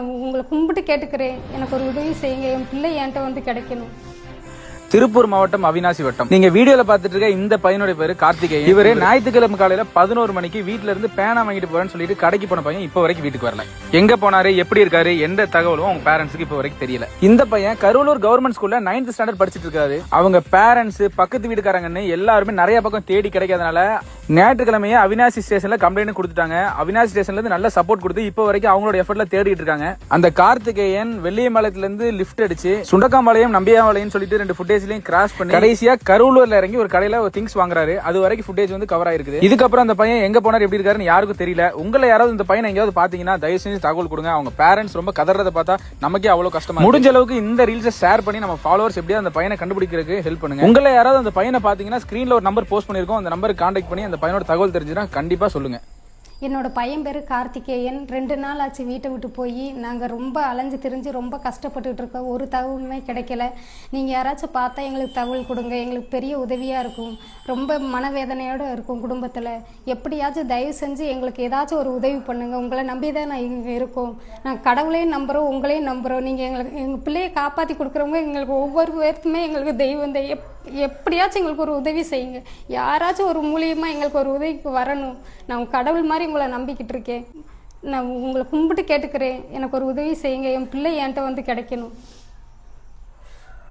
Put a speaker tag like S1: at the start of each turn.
S1: நான் உங்களை கும்பிட்டு கேட்டுக்கிறேன். எனக்கு ஒரு உதவி செய்யுங்க. என் பிள்ளை என்கிட்ட வந்து கிடைக்கணும்.
S2: திருப்பூர் மாவட்டம் அவினாசி வட்டம். நீங்க வீடியோல பாத்துட்டு இருக்க இந்த பையனுடைய பேரு கார்த்திகேயன். இவரு ஞாயிற்றுக்கிழமை காலையில பதினோரு மணிக்கு வீட்ல இருந்து பேனா வாங்கிட்டு போறேன்னு சொல்லிட்டு கடைக்கு போன பையன் இப்ப வரைக்கும் வீட்டுக்கு வரல. எங்க போனாரு எப்படி இருக்காரு எந்த தகவலும் அவங்க பேரண்ட்ஸ்க்கு இப்ப வரைக்கும் தெரியல. இந்த பையன் கரூலூர் கவர்மெண்ட் ஸ்கூல்ல நைன்த் ஸ்டாண்டர்ட் படிச்சிட்டு இருக்காரு. அவங்க பேரண்ட்ஸ் பக்கத்து வீட்டுக்காரங்கன்னு எல்லாருமே நிறைய பக்கம் தேடி கிடைக்காதனால ஞாயிற்றுக்கிழமையே அவினாசி ஸ்டேஷன்ல கம்ப்ளைண்ட் கொடுத்துட்டாங்க. அவினாசி ஸ்டேஷன்ல இருந்து நல்ல சப்போர்ட் கொடுத்து இப்போ வரைக்கும் அவங்களோட எஃபர்ட்ல தேடிட்டு இருக்காங்க. அந்த கார்த்திகேயன் வெள்ளியம்பாளையத்துல இருந்து லிஃப்ட் அடிச்சு சுண்டக்காம்பாளையம் நம்பியாம்பாளையம் சொல்லிட்டு ரெண்டு ஃபுட்டேஜ்லயும் கிராஸ் பண்ணி கடைசியா கரூலூர்ல இறங்கி ஒரு கடையில ஒரு திங்ஸ் வாங்குறாரு. அது வரைக்கும் ஃபுட்டேஜ் வந்து கவர் ஆயிருக்குது இதுக்கப்புறம் அந்த பையன் எங்க போனார் எப்படி இருக்காருன்னு யாருக்கும் தெரியல. உங்களை யாராவது இந்த பையனை எங்கேயாவது பாத்தீங்கன்னா தயவு செஞ்சு தகவல் கொடுங்க. அவங்க பேரண்ட்ஸ் ரொம்ப கதறத பார்த்தா நமக்கே அவ்வளவு கஷ்டமா முடிஞ்ச அளவுக்கு இந்த ரீல்ஸை ஷேர் பண்ணி நம்ம ஃபாலோவர்ஸ் எப்படியா அந்த பையனை கண்டுபிடிக்கிறதுக்கு ஹெல்ப் பண்ணுங்க. உங்களை யாராவது அந்த பையனை பாத்தீங்கன்னா ஸ்கிரீன்ல ஒரு நம்பர் போஸ்ட் பண்ணிருக்கோம் அந்த நம்பருக்கு கான்டாக்ட் பண்ணி அந்த பையனோட தகவல் தெரிஞ்சுன்னா கண்டிப்பா சொல்லுங்க.
S1: என்னோட பையன் பேர் கார்த்திகேயன். ரெண்டு நாள் ஆச்சு வீட்டை விட்டு போய். நாங்கள் ரொம்ப அலைஞ்சு திரிஞ்சு ரொம்ப கஷ்டப்பட்டுட்டு இருக்கோம். ஒரு தகவலுமே கிடைக்கல. நீங்கள் யாராச்சும் பார்த்தா எங்களுக்கு தகவல் கொடுங்க. எங்களுக்கு பெரிய உதவியாக இருக்கும். ரொம்ப மனவேதனையோடு இருக்கும் குடும்பத்தில். எப்படியாச்சும் தயவு செஞ்சு எங்களுக்கு ஏதாச்சும் ஒரு உதவி பண்ணுங்க. உங்களை நம்பி தான் நான் இங்கே இருக்கோம். நான் கடவுளையும் நம்புகிறோம் உங்களையும் நம்புகிறோம் நீங்கள் எங்களுக்கு எங்கள் பிள்ளையை காப்பாற்றி கொடுக்குறவங்க எங்களுக்கு ஒவ்வொரு பேருக்குமே எங்களுக்கு தெய்வம் தான் எப் எப்படியாச்சும் எங்களுக்கு ஒரு உதவி செய்யுங்க. யாராச்சும் ஒரு மூலியமாக எங்களுக்கு ஒரு உதவிக்கு வரணும். நான் கடவுள் மாதிரி உங்களை நம்பிக்கிட்டு இருக்கேன். நான் உங்களை கும்பிட்டு கேட்டுக்கிறேன். எனக்கு ஒரு உதவி செய்யுங்க. என் பிள்ளை என்கிட்ட வந்து கிடைக்கணும்.